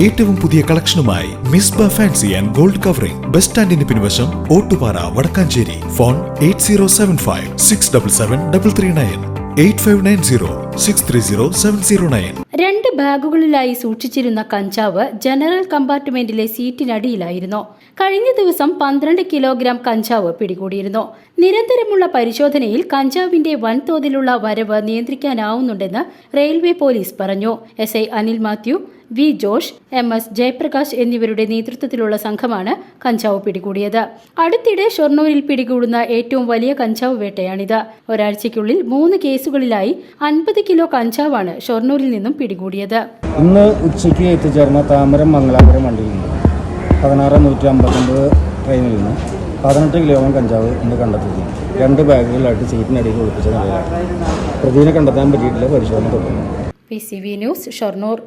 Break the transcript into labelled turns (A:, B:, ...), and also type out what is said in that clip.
A: ഏറ്റവും പുതിയ കളക്ഷനുമായി Misba fancy and gold covering. Bus സ്റ്റാൻഡിന് പിൻവശം Ottupara Vadakkanchery. Phone eight zero seven five six double seven double three nine. Eight five nine zero six three zero seven zero nine.
B: രണ്ട് ബാഗുകളിലായി സൂക്ഷിച്ചിരുന്ന കഞ്ചാവ് general കമ്പാർട്ട്മെന്റിലെ സീറ്റിനടിയിലായിരുന്നു. കഴിഞ്ഞ ദിവസം പന്ത്രണ്ട് കിലോഗ്രാം കഞ്ചാവ് പിടികൂടിയിരുന്നു. നിരന്തരമുള്ള പരിശോധനയിൽ കഞ്ചാവിന്റെ വൻതോതിലുള്ള വരവ് നിയന്ത്രിക്കാനാവുന്നുണ്ടെന്ന് റെയിൽവേ പോലീസ് പറഞ്ഞു. S I Anil Mathew V Josh M S Jayaprakash എന്നിവരുടെ നേതൃത്വത്തിലുള്ള സംഘമാണ് കഞ്ചാവ് പിടികൂടിയത്. അടുത്തിടെ ഷൊർണൂരിൽ പിടികൂടുന്ന ഏറ്റവും വലിയ കഞ്ചാവ് വേട്ടയാണിത്. ഒരാഴ്ചയ്ക്കുള്ളിൽ മൂന്ന് കേസുകളിലായി അൻപത് കിലോ കഞ്ചാവാണ് ഷൊർണൂരിൽ നിന്നും പിടികൂടിയത്.
C: ഇന്ന് ഉച്ചയ്ക്ക് എത്തിച്ചേർന്ന താമരം മംഗലാപുരം വണ്ടിയിൽ നിന്ന് പതിനാറ് നൂറ്റി അമ്പത്തൊമ്പത് ട്രെയിനിൽ നിന്ന് പതിനെട്ട് കിലോഗ്രാം കഞ്ചാവ് ഇന്ന് കണ്ടെത്തി രണ്ട് ബാഗുകളിലായിട്ട് സീറ്റിനടിയിൽ ഒളിപ്പിച്ച നിലയിലാണ്. പ്രതിനെ കണ്ടെത്താൻ പറ്റിയിട്ടില്ല പരിശോധന തുടങ്ങുന്നു
B: P C V news Shoranur.